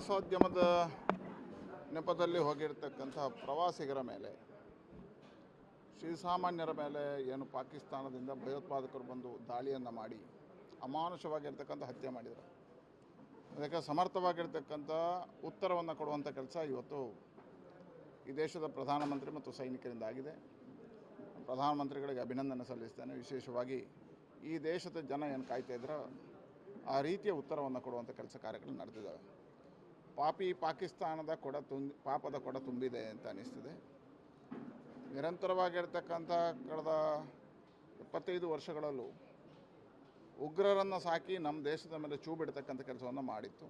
ಪ್ರವಾಸೋದ್ಯಮದ ನೆಪದಲ್ಲಿ ಹೋಗಿರ್ತಕ್ಕಂಥ ಪ್ರವಾಸಿಗರ ಮೇಲೆ ಶ್ರೀಸಾಮಾನ್ಯರ ಮೇಲೆ ಏನು ಪಾಕಿಸ್ತಾನದಿಂದ ಭಯೋತ್ಪಾದಕರು ಬಂದು ದಾಳಿಯನ್ನು ಮಾಡಿ, ಅಮಾನುಷವಾಗಿರ್ತಕ್ಕಂಥ ಹತ್ಯೆ ಮಾಡಿದರು. ಅದಕ್ಕೆ ಸಮರ್ಥವಾಗಿರ್ತಕ್ಕಂಥ ಉತ್ತರವನ್ನು ಕೊಡುವಂಥ ಕೆಲಸ ಇವತ್ತು ಈ ದೇಶದ ಪ್ರಧಾನಮಂತ್ರಿ ಮತ್ತು ಸೈನಿಕರಿಂದ ಆಗಿದೆ. ಪ್ರಧಾನಮಂತ್ರಿಗಳಿಗೆ ಅಭಿನಂದನೆ ಸಲ್ಲಿಸ್ತೇನೆ. ವಿಶೇಷವಾಗಿ ಈ ದೇಶದ ಜನ ಏನು ಕಾಯ್ತಾ ಇದ್ರೋ, ಆ ರೀತಿಯ ಉತ್ತರವನ್ನು ಕೊಡುವಂಥ ಕೆಲಸ ಕಾರ್ಯಗಳು ನಡೆದಿದ್ದಾವೆ ಪಾಪಿ ಪಾಕಿಸ್ತಾನದ ಕೊಡ ತುಂಬಿ, ಪಾಪದ ಕೊಡ ತುಂಬಿದೆ ಅಂತ ಅನ್ನಿಸ್ತದೆ ನಿರಂತರವಾಗಿರ್ತಕ್ಕಂಥ ಕಳೆದ ಎಪ್ಪತ್ತೈದು ವರ್ಷಗಳಲ್ಲೂ ಉಗ್ರರನ್ನು ಸಾಕಿ ನಮ್ಮ ದೇಶದ ಮೇಲೆ ಚೂ ಬಿಡ್ತಕ್ಕಂಥ ಕೆಲಸವನ್ನು ಮಾಡಿತ್ತು.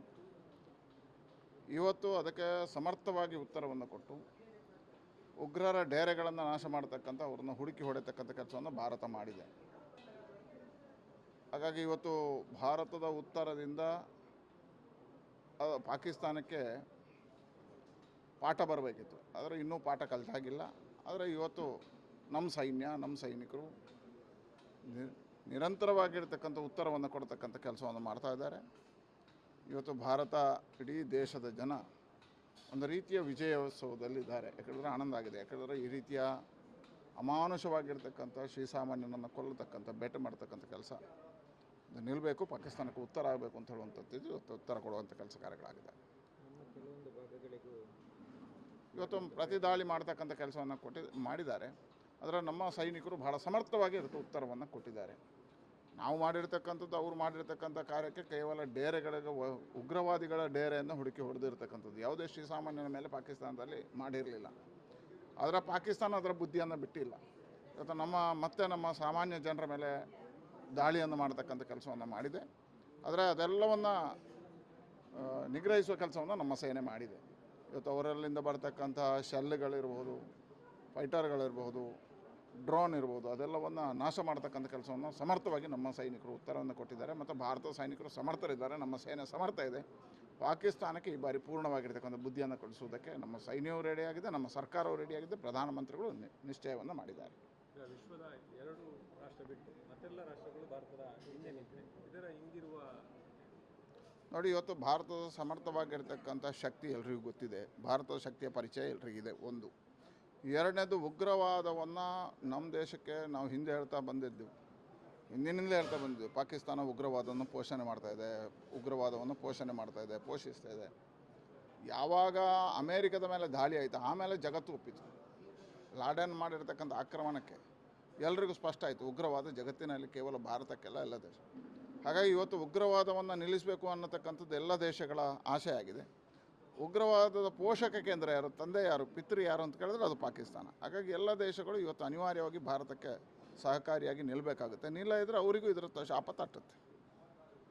ಇವತ್ತು ಅದಕ್ಕೆ ಸಮರ್ಥವಾಗಿ ಉತ್ತರವನ್ನು ಕೊಟ್ಟು, ಉಗ್ರರ ಡೇರೆಗಳನ್ನು ನಾಶ ಮಾಡತಕ್ಕಂಥ ಅವ್ರನ್ನ ಹುಡುಕಿ ಹೊಡೆತಕ್ಕಂಥ ಕೆಲಸವನ್ನು ಭಾರತ ಮಾಡಿದೆ. ಹಾಗಾಗಿ ಇವತ್ತು ಭಾರತದ ಉತ್ತರದಿಂದ ಆ, ಪಾಕಿಸ್ತಾನಕ್ಕೆ ಪಾಠ ಬರಬೇಕಿತ್ತು. ಆದರೆ ಇನ್ನೂ ಪಾಠ ಕಲಿತಾಗಿಲ್ಲ. ಆದರೆ ಇವತ್ತು ನಮ್ಮ ಸೈನ್ಯ ನಮ್ಮ ಸೈನಿಕರು ನಿರಂತರವಾಗಿರ್ತಕ್ಕಂಥ ಉತ್ತರವನ್ನು ಕೊಡ್ತಕ್ಕಂಥ ಕೆಲಸವನ್ನು ಮಾಡ್ತಾ ಇದ್ದಾರೆ. ಇವತ್ತು ಭಾರತ ಇಡೀ ದೇಶದ ಜನ ಒಂದು ರೀತಿಯ ವಿಜಯೋತ್ಸವದಲ್ಲಿದ್ದಾರೆ. ಯಾಕಂದರೆ ಆನಂದ ಆಗಿದೆ. ಯಾಕಂದರೆ ಈ ರೀತಿಯ ಅಮಾನುಷವಾಗಿರ್ತಕ್ಕಂಥ ಶ್ರೀಸಾಮಾನ್ಯನನ್ನು ಕೊಲ್ಲತಕ್ಕಂಥ ಬೇಟೆ ಮಾಡ್ತಕ್ಕಂಥ ಕೆಲಸ. ನಿಲ್ಲಬೇಕು ಪಾಕಿಸ್ತಾನಕ್ಕೆ ಉತ್ತರ ಆಗಬೇಕು ಅಂತ ಹೇಳುವಂಥದ್ದು ಉತ್ತರ ಕೊಡುವಂಥ ಕೆಲಸ ಕಾರ್ಯಗಳಾಗಿದೆ. ಇವತ್ತು ಪ್ರತಿ ದಾಳಿ ಮಾಡ್ತಕ್ಕಂಥ ಕೆಲಸವನ್ನು ಕೊಟ್ಟಿ ಮಾಡಿದ್ದಾರೆ. ಆದರೆ ನಮ್ಮ ಸೈನಿಕರು ಬಹಳ ಸಮರ್ಥವಾಗಿ ಅದಕ್ಕೆ ಉತ್ತರವನ್ನು ಕೊಟ್ಟಿದ್ದಾರೆ. ನಾವು ಮಾಡಿರ್ತಕ್ಕಂಥದ್ದು ಅವರು ಮಾಡಿರ್ತಕ್ಕಂಥ ಕಾರ್ಯಕ್ಕೆ ಕೇವಲ ಡೇರೆಗಳಿಗೆ ಉಗ್ರವಾದಿಗಳ ಡೇರೆಯನ್ನು ಹುಡುಕಿ ಹೊಡೆದಿರ್ತಕ್ಕಂಥದ್ದು. ಯಾವುದೇ ಶ್ರೀಸಾಮಾನ್ಯನ ಮೇಲೆ ಪಾಕಿಸ್ತಾನದಲ್ಲಿ ಮಾಡಿರಲಿಲ್ಲ. ಆದರೆ ಪಾಕಿಸ್ತಾನ ಅದರ ಬುದ್ಧಿಯನ್ನು ಬಿಟ್ಟಿಲ್ಲ. ಇವತ್ತು ನಮ್ಮ ಮತ್ತೆ ನಮ್ಮ ಸಾಮಾನ್ಯ ಜನರ ಮೇಲೆ ದಾಳಿಯನ್ನು ಮಾಡತಕ್ಕಂಥ ಕೆಲಸವನ್ನು ಮಾಡಿದೆ. ಆದರೆ ಅದೆಲ್ಲವನ್ನು ನಿಗ್ರಹಿಸುವ ಕೆಲಸವನ್ನು ನಮ್ಮ ಸೇನೆ ಮಾಡಿದೆ. ಇವತ್ತು ಅವರಲ್ಲಿಂದ ಬರ್ತಕ್ಕಂಥ ಶೆಲ್ಗಳಿರ್ಬೋದು, ಫೈಟರ್ಗಳಿರ್ಬೋದು, ಡ್ರೋನ್ ಇರ್ಬೋದು, ಅದೆಲ್ಲವನ್ನು ನಾಶ ಮಾಡ್ತಕ್ಕಂಥ ಕೆಲಸವನ್ನು ಸಮರ್ಥವಾಗಿ ನಮ್ಮ ಸೈನಿಕರು ಉತ್ತರವನ್ನು ಕೊಟ್ಟಿದ್ದಾರೆ. ಮತ್ತು ಭಾರತದ ಸೈನಿಕರು ಸಮರ್ಥರಿದ್ದಾರೆ, ನಮ್ಮ ಸೇನೆ ಸಮರ್ಥ ಇದೆ. ಪಾಕಿಸ್ತಾನಕ್ಕೆ ಈ ಬಾರಿ ಪೂರ್ಣವಾಗಿರ್ತಕ್ಕಂಥ ಬುದ್ಧಿಯನ್ನು ಕಳಿಸುವುದಕ್ಕೆ ನಮ್ಮ ಸೈನ್ಯವು ರೆಡಿಯಾಗಿದೆ ನಮ್ಮ ಸರ್ಕಾರವು ರೆಡಿಯಾಗಿದೆ ಪ್ರಧಾನಮಂತ್ರಿಗಳು ನಿಶ್ಚಯವನ್ನು ಮಾಡಿದ್ದಾರೆ. ವಿಶ್ವದ ಎರಡು ರಾಷ್ಟ್ರ ಬಿಟ್ಟು ಮತ್ತೆಲ್ಲ ರಾಷ್ಟ್ರಗಳು ನೋಡಿ, ಇವತ್ತು ಭಾರತದ ಸಮರ್ಥವಾಗಿರ್ತಕ್ಕಂಥ ಶಕ್ತಿ ಎಲ್ರಿಗೂ ಗೊತ್ತಿದೆ. ಭಾರತದ ಶಕ್ತಿಯ ಪರಿಚಯ ಎಲ್ರಿಗಿದೆ. ಒಂದು. ಎರಡನೇದು, ಉಗ್ರವಾದವನ್ನು ನಮ್ಮ ದೇಶಕ್ಕೆ ನಾವು ಹಿಂದೆ ಹೇಳ್ತಾ ಬಂದಿದ್ದೆವು ಹಿಂದಿನಿಂದಲೇ ಹೇಳ್ತಾ ಬಂದಿದ್ದೆವು ಪಾಕಿಸ್ತಾನ ಉಗ್ರವಾದವನ್ನು ಪೋಷಣೆ ಮಾಡ್ತಾ ಇದೆ. ಉಗ್ರವಾದವನ್ನು ಪೋಷಣೆ ಮಾಡ್ತಾ ಇದೆ, ಪೋಷಿಸ್ತಾ ಇದೆ. ಯಾವಾಗ ಅಮೇರಿಕದ ಮೇಲೆ ದಾಳಿ ಆಯಿತು, ಆಮೇಲೆ ಜಗತ್ತು ಒಪ್ಪಿತು. ಲಾಡೆನ್ ಮಾಡಿರ್ತಕ್ಕಂಥ ಆಕ್ರಮಣಕ್ಕೆ. ಎಲ್ರಿಗೂ ಸ್ಪಷ್ಟ ಆಯಿತು, ಉಗ್ರವಾದ ಜಗತ್ತಿನಲ್ಲಿ ಕೇವಲ ಭಾರತಕ್ಕೆಲ್ಲ ಎಲ್ಲ ದೇಶ. ಹಾಗಾಗಿ ಇವತ್ತು ಉಗ್ರವಾದವನ್ನು ನಿಲ್ಲಿಸಬೇಕು ಅನ್ನತಕ್ಕಂಥದ್ದು ಎಲ್ಲ ದೇಶಗಳ ಆಶೆ ಆಗಿದೆ. ಉಗ್ರವಾದದ ಪೋಷಕ ಕೇಂದ್ರ ಯಾರು, ತಂದೆ ಯಾರು, ಪಿತೃ ಯಾರು ಅಂತ ಕೇಳಿದ್ರೆ ಅದು ಪಾಕಿಸ್ತಾನ. ಹಾಗಾಗಿ ಎಲ್ಲ ದೇಶಗಳು ಇವತ್ತು ಅನಿವಾರ್ಯವಾಗಿ ಭಾರತಕ್ಕೆ ಸಹಕಾರಿಯಾಗಿ ನಿಲ್ಲಬೇಕಾಗುತ್ತೆ ನಿಲ್ಲ ಇದ್ದರೆ ಅವರಿಗೂ ಇದರ ಶಾಪ ತಟ್ಟುತ್ತೆ.